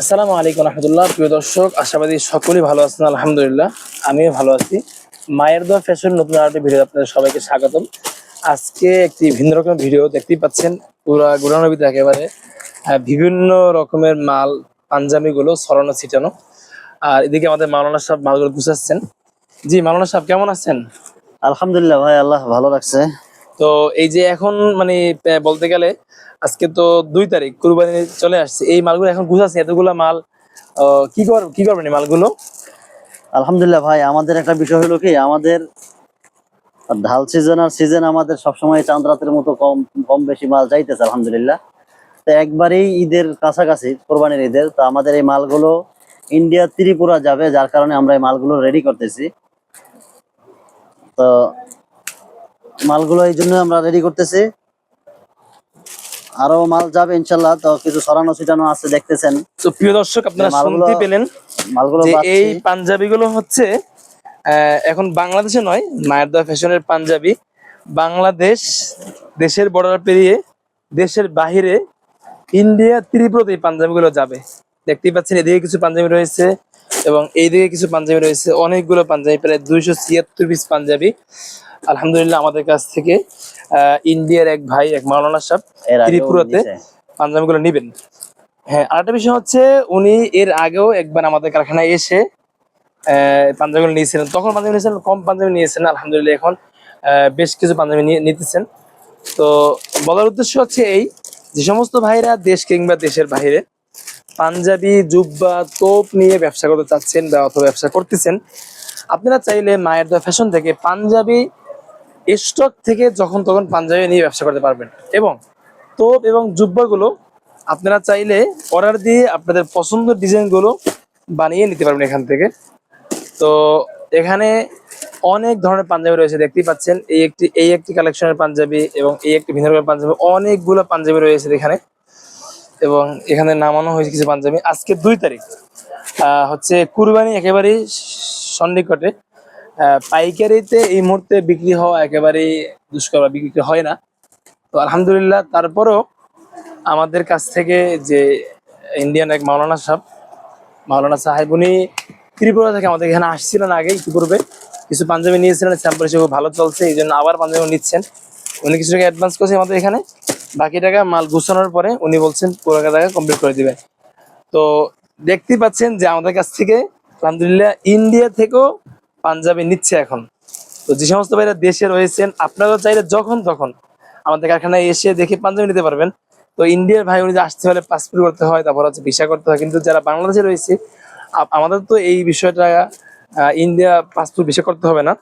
আসসালামু আলাইকুম রহমতুল্লাহ। প্রিয় দর্শক আশাবাদী সকলেই ভালো আছেন আলহামদুলিল্লাহ। আমিও ভালো আছি। মায়ের দোয়া ফ্যাশন নতুন আরেকটি ভিডিও আপনাদের সবাইকে স্বাগতম। আজকে একটি ভিন্ন রকম ভিডিও দেখতেই পাচ্ছেন। পুরা গুড়ানবিতে একেবারে আহ, বিভিন্ন রকমের মাল পাঞ্জাবি গুলো ছড়ানো ছিটানো। আর এদিকে আমাদের মাওলানা সাহেব মালগুলো গুছাচ্ছেন। জি মাওলানা সাহেব কেমন আছেন? আলহামদুলিল্লাহ ভাই আল্লাহ ভালো রাখছে। তো এই যে এখন মানে বলতে গেলে আজকে তো দুই তারিখ, কুরবানি চলে আসছে। এই মালগুলো এখন গুছাচ্ছে, এতগুলো মাল। কি কর, কি করবেন এই মালগুলো? আলহামদুলিল্লাহ ভাই, আমাদের একটা বিষয় হলো কি, আমাদের ঢাল সিজন আর সিজন আমাদের সবসময় চাঁদ রাতের মতো কম কম বেশি মাল যাইতেছে, আলহামদুলিল্লাহ। তো একবারেই ঈদের কাছাকাছি, কোরবানির ঈদের, তো আমাদের এই মালগুলো ইন্ডিয়া ত্রিপুরা যাবে, যার কারণে আমরা এই মালগুলো রেডি করতেছি। তো মালগুলো এই জন্য আমরা রেডি করতেছি। আরও মাল যাবে ইনশাল্লাহ তো কিছু সরানো ছিটানো আছে দেখতেছেন। তো প্রিয় দর্শক আপনারা শুনতে পেলেন মালগুলো এই পাঞ্জাবি গুলো হচ্ছে আহ, এখন বাংলাদেশে নয় মায়ের দোয়া ফ্যাশনের পাঞ্জাবি। বাংলাদেশ দেশের বর্ডার পেরিয়ে দেশের বাহিরে ইন্ডিয়া ত্রিপুরাতে এই পাঞ্জাবি গুলো যাবে। দেখতেই পাচ্ছেন এদিকে কিছু পাঞ্জাবি রয়েছে। এবং এইদিকে কিছু পাঞ্জাবি রয়েছে। অনেকগুলো পাঞ্জাবি প্রায় দুইশো ছিয়াত্তর পিস পাঞ্জাবি। আলহামদুলিল্লাহ আমাদের কাছ থেকে আহ, ইন্ডিয়ার এক ভাই এক মাওলানা সাহেব ত্রিপুরাতে। পাঞ্জাবিগুলো নিবেন। হ্যাঁ আরেকটা বিষয় হচ্ছে উনি এর আগেও একবার আমাদের কারখানায় এসে আহ, পাঞ্জাবিগুলো নিয়েছিলেন। তখন পাঞ্জাবি নিয়েছিলেন কম পাঞ্জাবি নিয়েছেন আলহামদুলিল্লাহ এখন আহ, বেশ কিছু পাঞ্জাবি নিয়ে নিতেছেন। তো বলার উদ্দেশ্য হচ্ছে এই যে সমস্ত ভাইরা দেশ কিংবা দেশের বাইরে পাঞ্জাবি, জুব্বা, তোপ নিয়ে ব্যবসা করতে চাচ্ছেন বা অথবা ব্যবসা করতেছেন, আপনারা চাইলে মায়ের দোয়া ফ্যাশন থেকে পাঞ্জাবি স্টক থেকে যখন তখন পাঞ্জাবি নিয়ে ব্যবসা করতে পারবেন। এবং তোপ এবং জুব্বাগুলো আপনারা চাইলে অর্ডার দিয়ে আপনাদের পছন্দের ডিজাইনগুলো বানিয়ে নিতে পারবেন এখান থেকে। তো এখানে অনেক ধরনের পাঞ্জাবি রয়েছে, দেখতেই পাচ্ছেন। এই একটি এই একটি কালেকশনের পাঞ্জাবি এবং এই একটি ভিন্ন পাঞ্জাবি, অনেকগুলো পাঞ্জাবি রয়েছে এখানে। এবং এখানে নামানো হয়েছে কিছু পাঞ্জাবি। আজকে দুই তারিখ। হচ্ছে কুরবানি একেবারেই সন্নিকটে। পাইকারিতে এই মুহূর্তে বিক্রি হওয়া একেবারেই দুষ্কর বিক্রি হয় না। তো আলহামদুলিল্লাহ, তারপরও আমাদের কাছ থেকে যে ইন্ডিয়ান এক মাওলানা সাহেব মাওলানা সাহেব, উনি ত্রিপুরা থেকে আমাদের এখানে আসছিলেন আগে ইতিপূর্বে। কিছু পাঞ্জাবি নিয়েছিলেন, স্যাম্পল হিসেবে ভালো চলছে, এই জন্য আবার পাঞ্জাবি নিচ্ছেন। উনি কিছু টাকা অ্যাডভান্স করছে আমাদের এখানে। বাকি টাকা মাল গুছানোর পরে উনি বলছেন, পুরো টাকা কমপ্লিট করে দিবেন। তো দেখতেই পাচ্ছেন যে আমাদের কাছ থেকে, আলহামদুলিল্লাহ, ইন্ডিয়া থেকেও পাঞ্জাবি নিচ্ছে এখন। তো যে সমস্ত ভাইরা দেশে রয়েছেন, আপনারাও চাইলে যখন তখন আমাদের কারখানায় এসে দেখে পাঞ্জাবি নিতে পারবেন। তো ইন্ডিয়ার ভাই উনি আসতে হলে পাসপোর্ট করতে হয়, তারপর হচ্ছে ভিসা করতে হয়। কিন্তু যারা বাংলাদেশে রয়েছে আমাদের তো এই বিষয়টা ইন্ডিয়া পাসপোর্ট ভিসা করতে হবে না।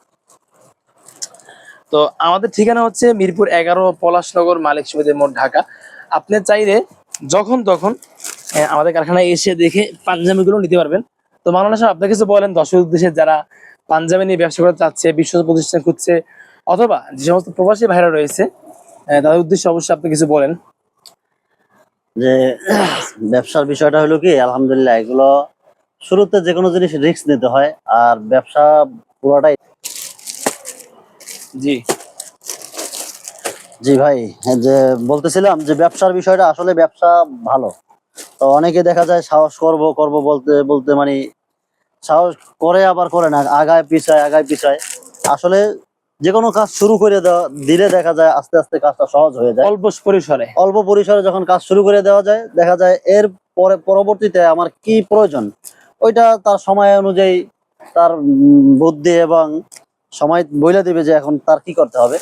তো আমাদের ঠিকানা হচ্ছে মিরপুর এগারো পলাশনগর মালিক সুবিধের মোড় ঢাকা। আপনি চাইলে যখন তখন আমাদের কারখানায় এসে দেখে পাঞ্জাবিগুলো নিতে পারবেন। তো মাওলানা সাহেব আপনার কিছু বলেন, দর্শক উদ্দেশ্যে যারা পাঞ্জাবি নিয়ে ব্যবসা করতে চাচ্ছে বিশ্ব প্রতিষ্ঠান খুঁজছে, অথবা যে সমস্ত প্রবাসী ভাইরা রয়েছে তাদের উদ্দেশ্যে অবশ্যই আপনি কিছু বলেন। যে, ব্যবসার বিষয়টা হলো কি, আলহামদুলিল্লাহ, এগুলো শুরুতে যে কোনো জিনিস রিস্ক নিতে হয়, আর ব্যবসা পুরোটাই জি। জি ভাই যে বলতেছিলাম যে ব্যবসার বিষয়টা আসলে ব্যবসা ভালো। তো অনেকে দেখা যায় সাহস করব করব বলতে বলতে মানে সাহস করে আবার করে না আগায় পিছায় আগায় পিছায়। আসলে যে কোনো কাজ শুরু করে দেওয়া দিলে দেখা যায় আস্তে আস্তে কাজটা সহজ হয়ে যায়। অল্প পরিসরে। অল্প পরিসরে যখন কাজ শুরু করে দেওয়া যায় দেখা যায় এর পরে পরবর্তীতে আমার কি প্রয়োজন? ওইটা তার সময় অনুযায়ী তার বুদ্ধি এবং সময় বইলা দিবে যে এখন তার কি করতে হবে।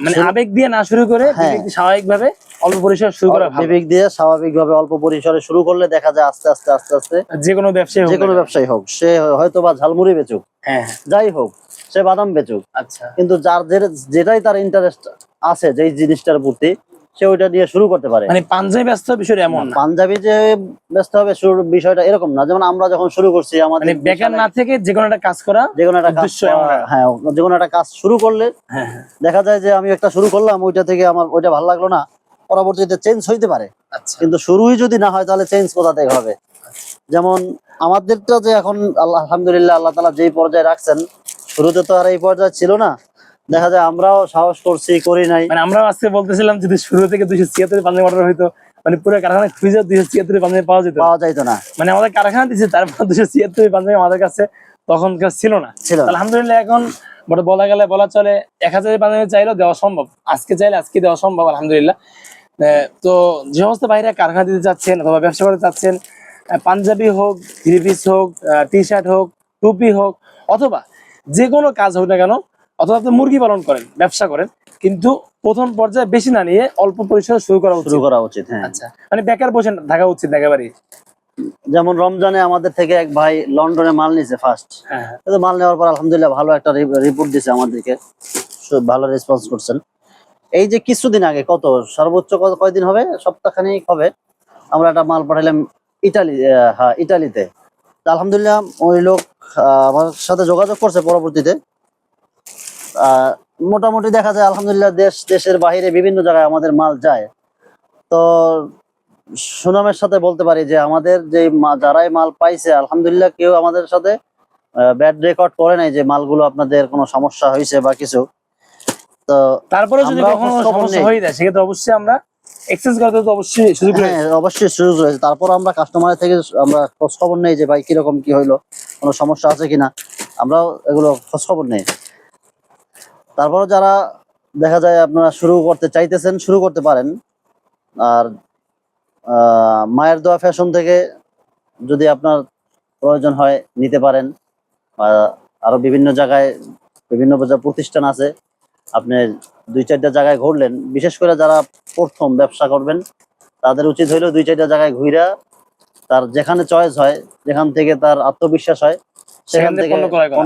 মানে আবেগ দিয়ে না শুরু করে হ্যাঁ। স্বাভাবিক ভাবে অল্প পরিসরে শুরু করা বিবেক দিয়ে স্বাভাবিকভাবে অল্প পরিসরে শুরু করলে দেখা যায় আস্তে আস্তে আস্তে আস্তে যে কোনো ব্যবসায়ী যে কোনো। ব্যবসায়ী হোক। সে হয়তো বা ঝালমুড়ি বেচুক হ্যাঁ হ্যাঁ, যাই হোক সে বাদাম বেচুক। আচ্ছা। কিন্তু যার যেটাই তার ইন্টারেস্ট আছে যেই জিনিসটার প্রতি সে ওইটা দিয়ে শুরু করতে পারে। মানে পাঞ্জাবি ব্যস্ত বিষয়টা এমন পাঞ্জাবি যে ব্যস্ত হবে শুরু বিষয়টা এরকম না। যেমন আমরা যখন শুরু করছি আমাদের মানে বেকার না থেকে যে কোনো একটা কাজ করা যে কোনো একটা কাজ হ্যাঁ যে কোনো একটা কাজ শুরু করলে হ্যাঁ হ্যাঁ, দেখা যায় যে আমি একটা শুরু করলাম ওইটা থেকে আমার ওইটা ভালো লাগল না পরবর্তীতে চেঞ্জ হইতে পারে। আচ্ছা। কিন্তু শুরুই যদি না হয় তাহলে চেঞ্জ কোথা থেকে হবে? যেমন আমাদেরটা যে এখন আল্লাহ আলহামদুলিল্লাহ আল্লাহ তালা যেই পর্যায়ে রাখছেন শুরুতে তো আর এই পর্যায়ে ছিল না দেখা যায় আমরাও সাহস করছি করি নাই। মানে আমরা আজকে বলতেছিলাম যদি শুরু থেকে দুইশো ছিয়াত্তর পাঞ্জাবি অর্ডার হইতো মানে পুরো কারখানা খুঁজে দুইশো ছিয়াত্তর পাঞ্জাবি পাওয়া যেত। পাওয়া যাইতো না। মানে আমাদের কারখানা দিচ্ছে তারপর দুশো ছিয়াত্তর পাঞ্জাবি আমাদের কাছে তখনকার ছিল না। ছিল আলহামদুলিল্লাহ এখন বড় বলা গেলে বলা চলে এক হাজার পাঞ্জাবি চাইলেও দেওয়া সম্ভব। আজকে চাইলে আজকে দেওয়া সম্ভব আলহামদুলিল্লাহ। তো যে সমস্ত বাইরে কারখানা দিতে চাচ্ছেন অথবা ব্যবসা করতে চাচ্ছেন পাঞ্জাবি হোক থ্রি পিস হোক টি শার্ট হোক টুপি হোক অথবা যে কোনো কাজ হোক না কেন অথবা আপনি মুরগি পালন করেন ব্যবসা করেন কিন্তু প্রথম পর্যায়ে বেশি না নিয়ে অল্প পরিসরে শুরু করা উচিত। শুরু করা উচিত হ্যাঁ। আচ্ছা মানে বেকার বসে থাকা উচিত না একেবারে যেমন রমজানে আমাদের থেকে এক ভাই লন্ডনে মাল নিছে ফার্স্ট হ্যাঁ হ্যাঁ। মাল নেওয়ার পর আলহামদুলিল্লাহ ভালো একটা রিপোর্ট দিছে আমাদেরকে। ভালো রেসপন্স করছেন। এই যে কিছুদিন আগে কত? সর্বোচ্চ কত কয়দিন হবে? সপ্তাহখানিক হবে। আমরা একটা মাল পাঠালাম ইটালি হ্যাঁ ইটালিতে। তা আলহামদুলিল্লাহ ওই লোক আমার সাথে যোগাযোগ করছে পরবর্তীতে। মোটামুটি দেখা যায় আলহামদুলিল্লাহ দেশ দেশের বাইরে বিভিন্ন জায়গায় আমাদের মাল যায়। তো সুনামের সাথে বলতে পারি যে আমাদের যে যারাই মাল পাইছে আলহামদুলিল্লাহ কেউ আমাদের সাথে ব্যাড রেকর্ড করে নাই যে মালগুলো আপনাদের কোনো সমস্যা হয়েছে বা কিছু। তো তারপরে যদি কখনো সমস্যা। হয়ে যায় সেক্ষেত্রে অবশ্যই আমরা এক্সচেঞ্জ করতে তো অবশ্যই সুযোগ রয়েছে। হ্যাঁ অবশ্যই সুযোগ রয়েছে। তারপর আমরা কাস্টমারের থেকে আমরা খোঁজ খবর নেই যে ভাই কীরকম কি হইল? কোনো সমস্যা আছে কিনা? আমরাও এগুলো খোঁজ খবর নেই। তারপরে যারা দেখা যায় আপনারা শুরু করতে চাইতেছেন শুরু করতে পারেন। আর মায়ের দোয়া ফ্যাশন থেকে যদি আপনার প্রয়োজন হয় নিতে পারেন। আরও বিভিন্ন জায়গায় বিভিন্ন প্রতিষ্ঠান আছে। আপনি দুই চারটা জায়গায় ঘুরলেন বিশেষ করে যারা প্রথম ব্যবসা করবেন তাদের উচিত হইল দুই চারটা জায়গায় ঘুরা তার যেখানে চয়েস হয় যেখান থেকে তার আত্মবিশ্বাস হয় সেখান থেকে থেকে